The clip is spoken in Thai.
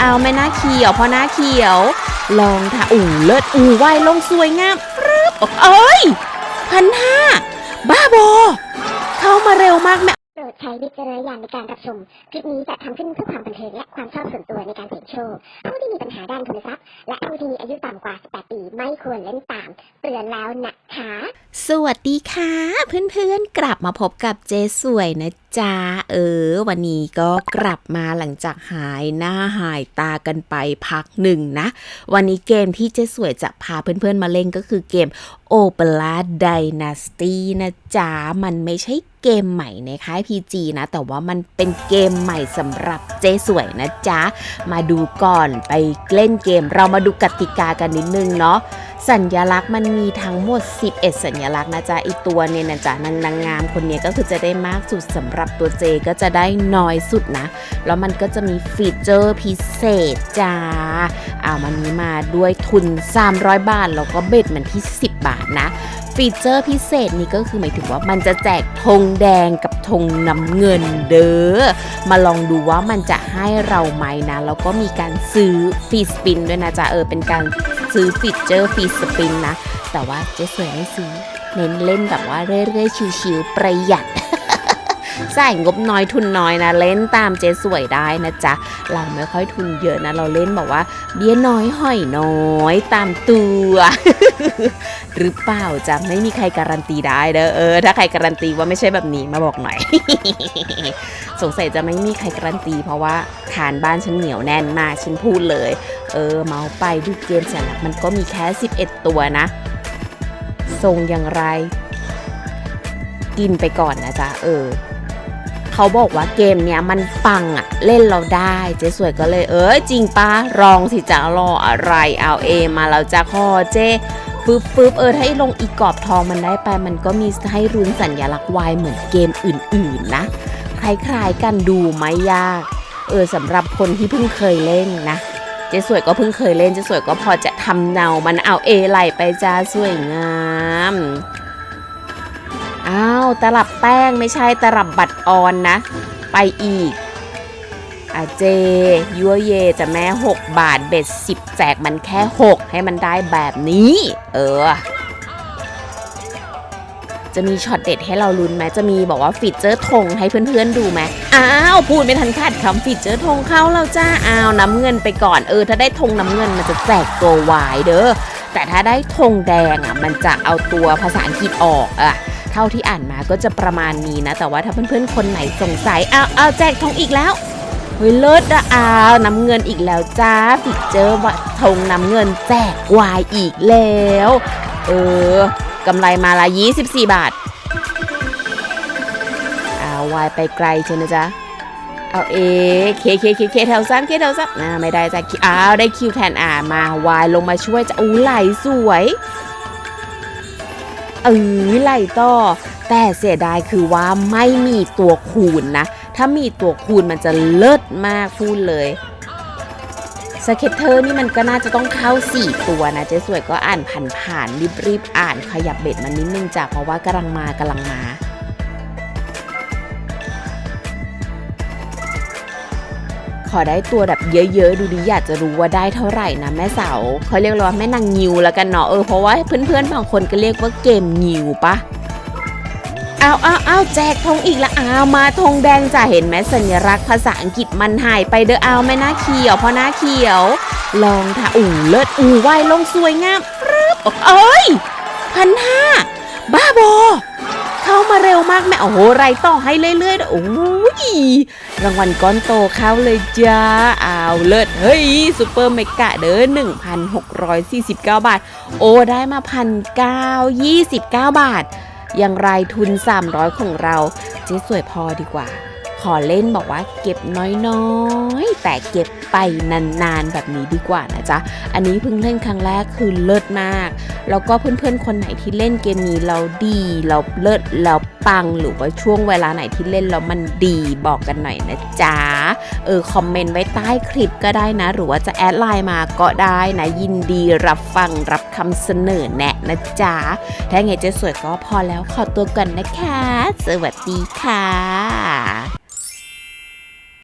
เอาแม่หน้าเขียวพอหน้าเขียว ลองท่าอู่เลิศอู่ว่ายลงสวยงามปรึ๊บเอ้ยพันห้าบ้าบอ เข้ามาเร็วมากแม่โปรดใช้วิจารณญาณในการรับชม คลิปนี้จะทำขึ้นเพื่อความบันเทิงและความชอบส่วนตัวในการเสี่ยงโชค ผู้ที่มีปัญหาด้านทุนทรัพย์ และผู้ที่มีอายุต่ำกว่า 18 ปีไม่ควรเล่นตาม เตือนแล้วนะคะ สวัสดีค่ะ เพื่อนๆ กลับมาพบกับเจ๊สวยนะ จ๊ะเออ วันนี้ก็กลับมาหลังจากหายหน้าหายตากันไปพักหนึ่งนะ วันนี้เกมที่เจ๊สวยจะพาเพื่อนๆมาเล่นก็คือเกมโอเปร่าไดนาสตีนะจ๊ะ มันไม่ใช่เกมใหม่ในค่าย PG นะ แต่ว่ามันเป็นเกมใหม่สำหรับเจ๊สวยนะจ๊ะ มาดูก่อนไปเล่นเกมเรามาดูกติกากันนิดนึงเนาะ สัญลักษณ์มันมีทั้งหมด 11 สัญลักษณ์นะจ๊ะอีตัวเนี่ยนะจ๊ะนางนางงามคนนี้ก็คือจะได้มากสุดสำหรับตัวเจก็จะได้น้อยสุดนะ แล้วมันก็จะมีฟีเจอร์พิเศษจ้าเอามันนี้มาด้วยทุน 300 บาท แล้วก็เบ็ดมันที่ 10 บาทนะฟีเจอร์พิเศษนี่ก็คือหมายถึงว่ามันจะแจกธงแดงกับธงน้ำเงินเด้อ มาลองดูว่ามันจะให้เราไหมนะ แล้วก็มีการซื้อฟีสปินด้วยนะจ๊ะเออเป็นการ ซื้อฟีเจอร์ฟีสปินนะ แต่ว่าเจ๊สวยไม่ซื้อ เน้นเล่นแบบว่าเรื่อยๆชิวๆประหยัด ใส่งบน้อยทุนน้อยนะ เล่นตามเจ๊สวยได้นะจ๊ะ เราไม่ค่อยทุนเยอะนะ เราเล่นแบบว่า เบี้ยน้อยหอยน้อยตามตัว หรือเปล่าจะไม่มีใครการันตีได้เด้อเออถ้าใครการันตีว่าไม่ใช่แบบนี้มาบอกหน่อย สงสัยจะไม่มีใครการันตี เพราะว่าฐานบ้านฉันเหนียวแน่นมากฉันพูดเลย เออเมาไปดูเกมเสร็จแล้วมันก็มีแค่ 11 ตัวนะทรงอย่างไร กินไปก่อนนะจ๊ะ เออ เขาบอกว่าเกมเนี้ยมันปังอะเล่นเราได้เจ๊สวยก็เลยเออจริงปะรองสิจะรออะไรเอาเอมาแล้วจะคอเจ๊ฟึบฟึบเออถ้าลงอีกรอบทองมันได้ไป มันก็มีให้รุนสัญลักษณ์วายเหมือนเกมอื่น ๆ นะคล้ายๆกันดูไม่ยาก เออสำหรับคนที่เพิ่งเคยเล่นนะเจ๊สวยก็เพิ่งเคยเล่นเจ๊สวยก็พอจะทำเนา มันเอาเอไหลไปจ้าสวยงาม อ้าวตลับแป้งไม่ใช่ตลับบัตรออนนะ ไปอีกอาเจยัวเยจะแม่ 6 บาทเบ็ด10 แจกมันแค่ 6 ให้มันได้แบบนี้ เออ จะมีช็อตเด็ดให้เราลุ้นไหมจะมีบอกว่าฟีเจอร์ธงให้เพื่อนๆดูไหมอ้าวพูดไม่ทันขาดคำฟีเจอร์ธงเข้าแล้วจ้าอ้าวน้ำเงินไปก่อนเออ ถ้าได้ธงน้ำเงินมันจะแจกตัววายเด้อแต่ถ้าได้ธงแดงอะ มันจะเอาตัวภาษาอังกฤษออกอะ ท่าที่อ่านมาก็จะประมาณนี้นะ แต่ว่าถ้าเพื่อนๆคนไหนสงสัยอ้าวเอาแจกธงอีกแล้วเฮ้ยเลิศอะอ้าวน้ำเงินอีกแล้วจ้าฟีเจอร์ว่าธงน้ำเงินแจกวายอีกแล้ว เออกำไรมาละ 24 บาทเอาวายไปไกลเชียวนะจ๊ะเอาเอเคเคเคเคแถวซ้ำเคแถวซ้ำอ่าไม่ได้จ้ะอ้าวได้คิวแทนอ่ามา วายลงมาช่วยจะอู้ไหลสวย เออไหลต่อ แต่เสียดายคือว่าไม่มีตัวคูณนะ ถ้ามีตัวคูณมันจะเลิศมากพูดเลยสเก็ตเตอร์นี่มันก็น่าจะต้องเข้า 4 ตัวนะ เจ๊สวยก็อ่านผ่านผ่านรีบรีบๆอ่านขยับเบ็ดมานิดนึงจ้ะเพราะว่ากำลังมากำลังมา อได้ตัวแบบเยอะๆ ดูดิอยากจะรู้ว่าได้เท่าไหร่นะแม่สาวเขาเรียกว่าแม่นางงิวแล้วกันเนาะเออเพราะว่าเพื่อนๆบางคนก็เรียกว่าเกมงิวปะเอาวอ้าวอ้าแจกธงอีกละอามาธงแดงจ้ะเห็นไหมสัญลักษณ์ภาษาอังกฤษมันหายไปเด้ออ้าแม่หน้าเขียวพราะหน้าเขียว ลองท่าอู่เลิศอู่ว่ายลงสวยงามปรึ๊บเอ้ยพันห้าบ้าบอ เข้ามาเร็วมากแม่โอ้โหไรต่อให้เรื่อยๆโอ้ยรางวัลก้อนโตเข้าเลยจ้าอ้าวเลิศเฮ้ยซูเปอร์เมกะเด้อ1,649 บาท โอ้ได้มาพันเก้ายี่สิบเก้าบาทอย่างไรทุน 300 ของเราเจ๊สวยพอดีกว่า อเล่นบอกว่าเก็บน้อยๆ แต่เก็บไปนานๆ แบบนี้ดีกว่านะจ๊ะ อันนี้เพิ่งเล่นครั้งแรกคือเลิศมาก แล้วก็เพื่อนๆ คนไหนที่เล่นเกมนี้เราดีเราเลิศเราปังหรือว่าช่วงเวลาไหนที่เล่นแล้วมันดีบอกกันหน่อยนะจ๊ะ เออคอมเมนต์ไว้ใต้คลิปก็ได้นะ หรือว่าจะแอดไลน์มาก็ได้นะยินดีรับฟังรับคำเสนอแนะนะจ๊ะ ถ้าไงเจะสวยก็พอแล้วขอตัวก่อนนะคะ สวัสดีค่ะ